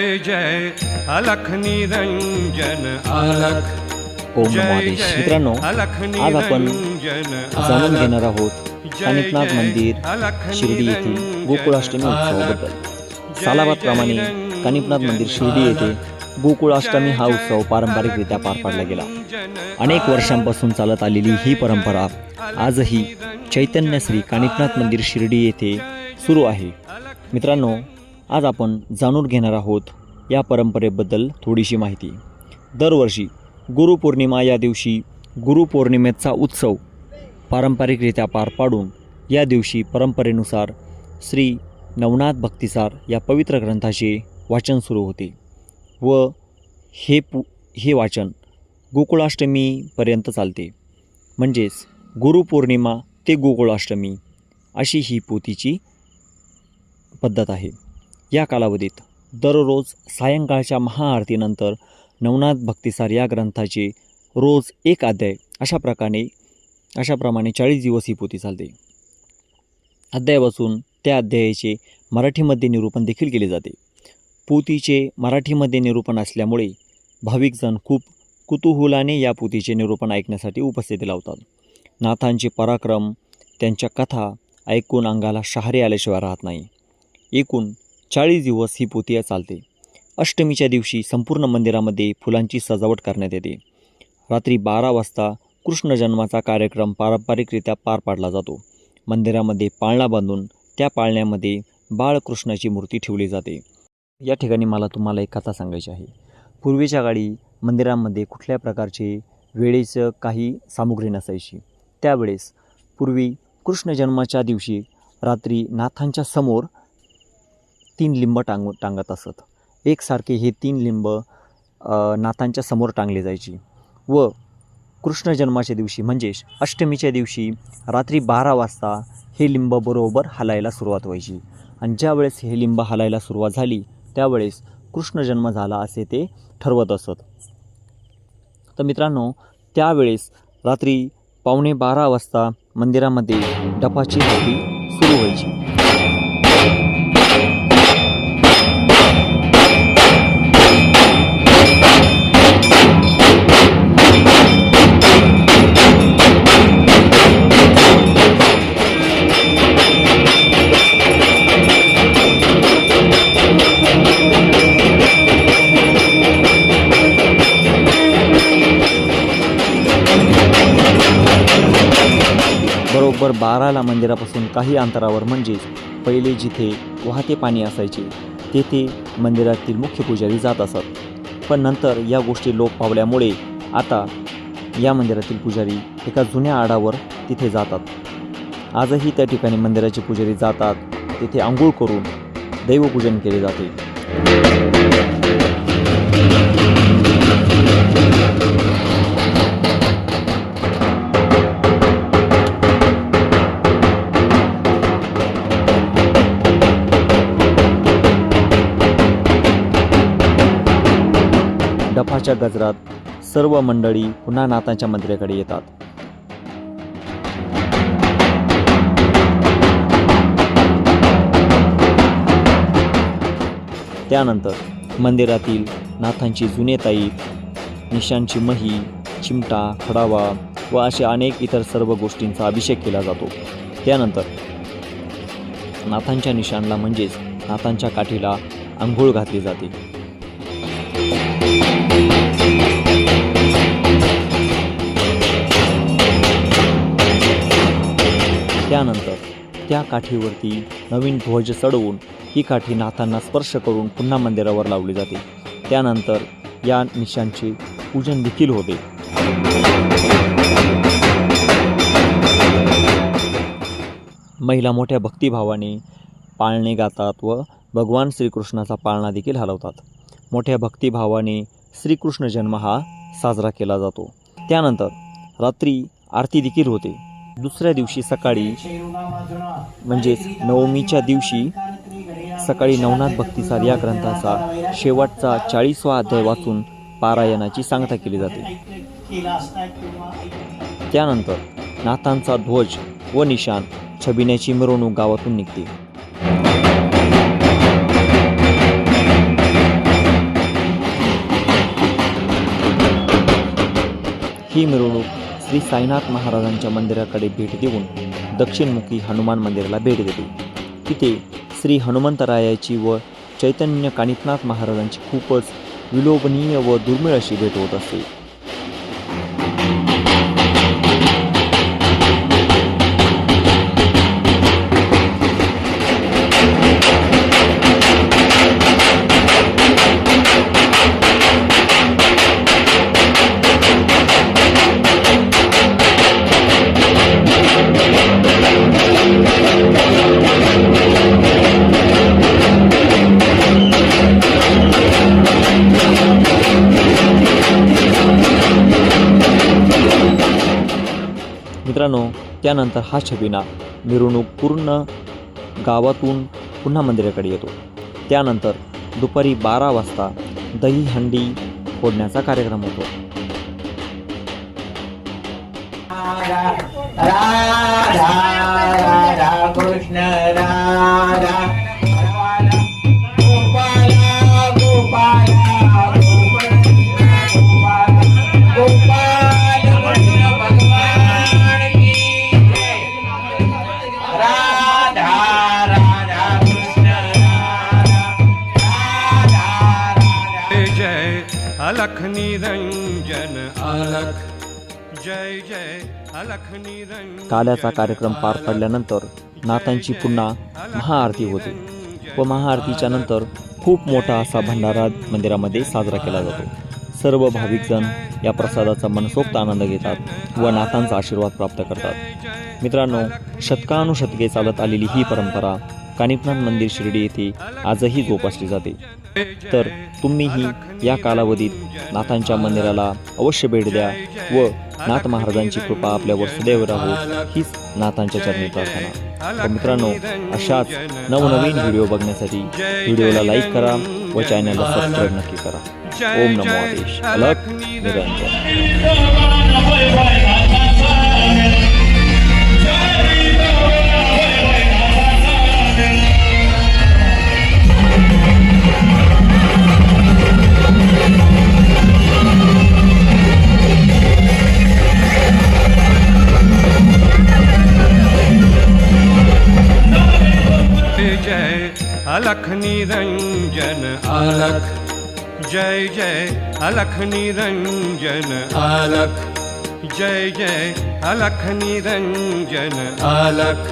जय अलख निरंजन अलख। ओम नमो आदेश. मित्रांनो आज आपण जाणून घेणार आहोत कानिपनाथ मंदिर शिर्डी येथील गोकुळाष्टमी उत्सवाबद्दल. सालाबादप्रमाणे कानिपनाथ मंदिर शिर्डी येथे गोकुळाष्टमी हा उत्सव पारंपरिकरित्या पार पाडला गेला. अनेक वर्षांपासून चालत आलेली ही परंपरा आजही चैतन्य श्री कानिपनाथ मंदिर शिर्डी येथे सुरू आहे. मित्रांनो आज आपण जाणून घेणार आहोत या परंपरेबद्दल थोडीशी माहिती. दरवर्षी गुरुपौर्णिमा या दिवशी गुरुपौर्णिमेचा उत्सव पारंपरिकरित्या पार पाडून या दिवशी परंपरेनुसार श्री नवनाथ भक्तिसार या पवित्र ग्रंथाचे वाचन सुरू होते व हे पु हे वाचन गोकुळाष्टमीपर्यंत चालते. म्हणजेच गुरुपौर्णिमा ते गोकुळाष्टमी अशी ही पोथीची पद्धत आहे. या कालावधीत दररोज सायंकाळच्या महाआरतीनंतर नवनाथ भक्तिसार या ग्रंथाचे रोज एक अध्याय अशा प्रकारे अशाप्रमाणे चाळीस दिवस ही पोती चालते. अध्याय वाचून त्या अध्यायाचे मराठीमध्ये निरूपण देखील केले जाते. पोतीचे मराठीमध्ये निरूपण असल्यामुळे भाविकजण खूप कुतूहलाने या पोतीचे निरूपण ऐकण्यासाठी उपस्थिती लावतात. नाथांचे पराक्रम त्यांच्या कथा ऐकून अंगाला शहारे आल्याशिवाय राहत नाही. एकूण चाळीस दिवस ही पोतिया चालते. अष्टमीच्या दिवशी संपूर्ण मंदिरामध्ये फुलांची सजावट करण्यात येते. रात्री बारा वाजता कृष्ण जन्माचा कार्यक्रम पारंपरिकरित्या पार पाडला जातो. मंदिरामध्ये पाळणा बांधून त्या पाळण्यामध्ये बाळकृष्णाची मूर्ती ठेवली जाते. या ठिकाणी मला तुम्हाला एक कथा सांगायची आहे. पूर्वीच्या काळी मंदिरामध्ये कुठल्या प्रकारचे वेळेचं काही सामुग्री नसायची. त्यावेळेस पूर्वी कृष्ण जन्माच्या दिवशी रात्री नाथांच्या समोर तीन लिंब टांग टांगत असत. एकसारखे हे तीन लिंब नाथांच्या समोर टांगले जायची व कृष्ण जन्माच्या दिवशी म्हणजेच अष्टमीच्या दिवशी रात्री बारा वाजता हे लिंब बरोबर हलायला सुरुवात व्हायची. आणि ज्यावेळेस हे लिंब हलायला सुरुवात झाली त्यावेळेस कृष्ण जन्म झाला असे ते ठरवत असत. तर मित्रांनो त्यावेळेस रात्री पावणे बारा वाजता मंदिरामध्ये डपाची रात्री सुरू व्हायची. नंबर बाराला मंदिरापासून काही अंतरावर म्हणजेच पहिले जिथे वाहते पाणी असायचे तेथे मंदिरातील मुख्य पुजारी जात असत. पण नंतर या गोष्टी लोप पावल्यामुळे आता या मंदिरातील पुजारी एका जुन्या आडावर तिथे जातात. आजही त्या ठिकाणी मंदिराचे पुजारी जातात तिथे आंघोळ करून दैवपूजन केले जाते. डफाच्या गजरात सर्व मंडळी पुन्हा नाथांच्या मंदिराकडे येतात. त्यानंतर मंदिरातील नाथांची जुने ताई निशांची मही चिमटा खडावा व असे अनेक इतर सर्व गोष्टींचा अभिषेक केला जातो. त्यानंतर नाथांच्या निशाणला म्हणजेच नाथांच्या काठीला आंघोळ घातली जाते. त्यानंतर त्या काठीवरती नवीन ध्वज चढवून ही काठी नाथांना स्पर्श करून पुन्हा मंदिरावर लावली जाते. त्यानंतर या निशांचे पूजन देखील होते. महिला मोठ्या भक्तिभावाने पाळणे गातात व भगवान श्रीकृष्णाचा पाळणा देखील हलवतात. मोठ्या भक्तिभावाने श्रीकृष्ण जन्म हा साजरा केला जातो. त्यानंतर रात्री आरती देखील होते. दुसऱ्या दिवशी सकाळी म्हणजेच नवमीच्या दिवशी सकाळी नवनाथ भक्तीसार या ग्रंथाचा शेवटचा चाळीसवा अध्याय वाचून पारायणाची सांगता केली जाते. त्यानंतर नाथांचा ध्वज व निशान छबिण्याची मिरवणूक गावातून निघते. ही मिरवणूक श्री साईनाथ महाराजांच्या मंदिराकडे भेट देऊन दक्षिणमुखी हनुमान मंदिराला भेट देते. तिथे श्री हनुमंतरायाची व चैतन्य कानितनाथ महाराजांची खूपच विलोभनीय व दुर्मिळ अशी भेट होत असते. मित्रांनो त्यानंतर हा छबिना मिरवणूक पूर्ण गावातून पुन्हा मंदिराकडे येतो त्यानंतर दुपारी बारा वाजता दही हंडी फोडण्याचा कार्यक्रम होतो राधा राधा कृष्ण राधा अलख निरंजन अलख. जय जय अलख निरंजन काल्याचा कार्यक्रम पार पडल्यानंतर नाथांची पुन्हा महाआरती होते व महाआरतीच्या नंतर खूप मोठा असा भंडारा मंदिरामध्ये साजरा केला जातो. सर्व भाविकजण या प्रसादाचा मनसोक्त आनंद घेतात व नाथांचा आशीर्वाद प्राप्त करतात. मित्रांनो शतकानुशतके चालत आलेली ही परंपरा कानिफनाथ मंदिर शिर्डी येथे आजही जोपासली जाते. तर तुम्हीही या कालावधीत नाथांच्या मंदिराला अवश्य भेट द्या व नाथ महाराजांची कृपा आपल्यावर सदैव राहो हीच नाथांच्या चरणी प्रार्थना. तर मित्रांनो अशाच नवनवीन व्हिडिओ बघण्यासाठी व्हिडिओला लाईक करा व चॅनलला सबस्क्राईब नक्की करा. ओम नमो आदेश. अलग निरंजन. जय अलख निरंजन अलख। जय जय अलख निरंजन अलख। जय जय अलख निरंजन अलख।